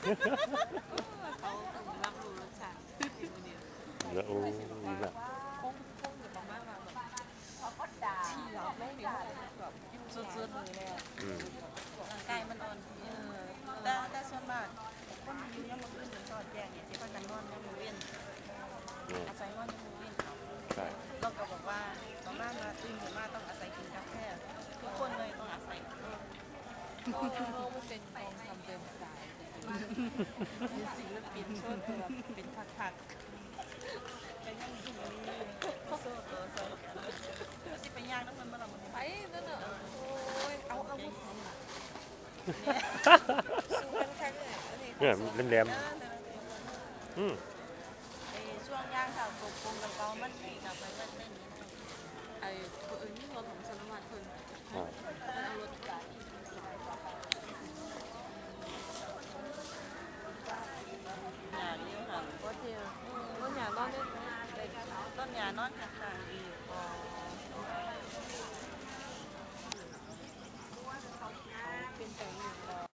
เขารับรู้รสชาติเนี่ยแล้วโอ้ยแบบคงคงอยู่ประมาณว่าแบบที่เราไม่มีแบบสุดๆเลยแล้วอืมร่างกายมันอ่อนเพลียแต่แต่ส่วนมากคนอยู่ยังมื้ออื่นจนสอดแจ้งเนี่ยสิพากันอนยังมือเว้นนี่อาศัยนอนยังมือเว้นใช่เราก็บอกว่าต้อมามาตื่นขึ้นมาต้องอาศัยกินกาแฟทุกคนเลยต้องอาศัยก็เราไม่เป็นกองทำเดินสาย เป็นศิลปินโชว์ตัวเป็นพักเป็นยังกินโซ่ตัวโซ่สิไปย่างน้ำมันมาละมันๆไปนั่นน่ะโอ้ยเอาเอาผู้สาวน่ะสู้กันแค่เลยอันนี้เนี่ยมันแหลมเออๆอืมไอ้ช่วงย่างค่ะกบกงกับเกามันตีกับไปมันเต้นไอ้เออนี่รถของสนวัตเพิ่น อ่า มันเอารถไป อย่างนี้ค่ะ ก็เที่ยวก็อยากนอนเล่นไหม ต้นยาน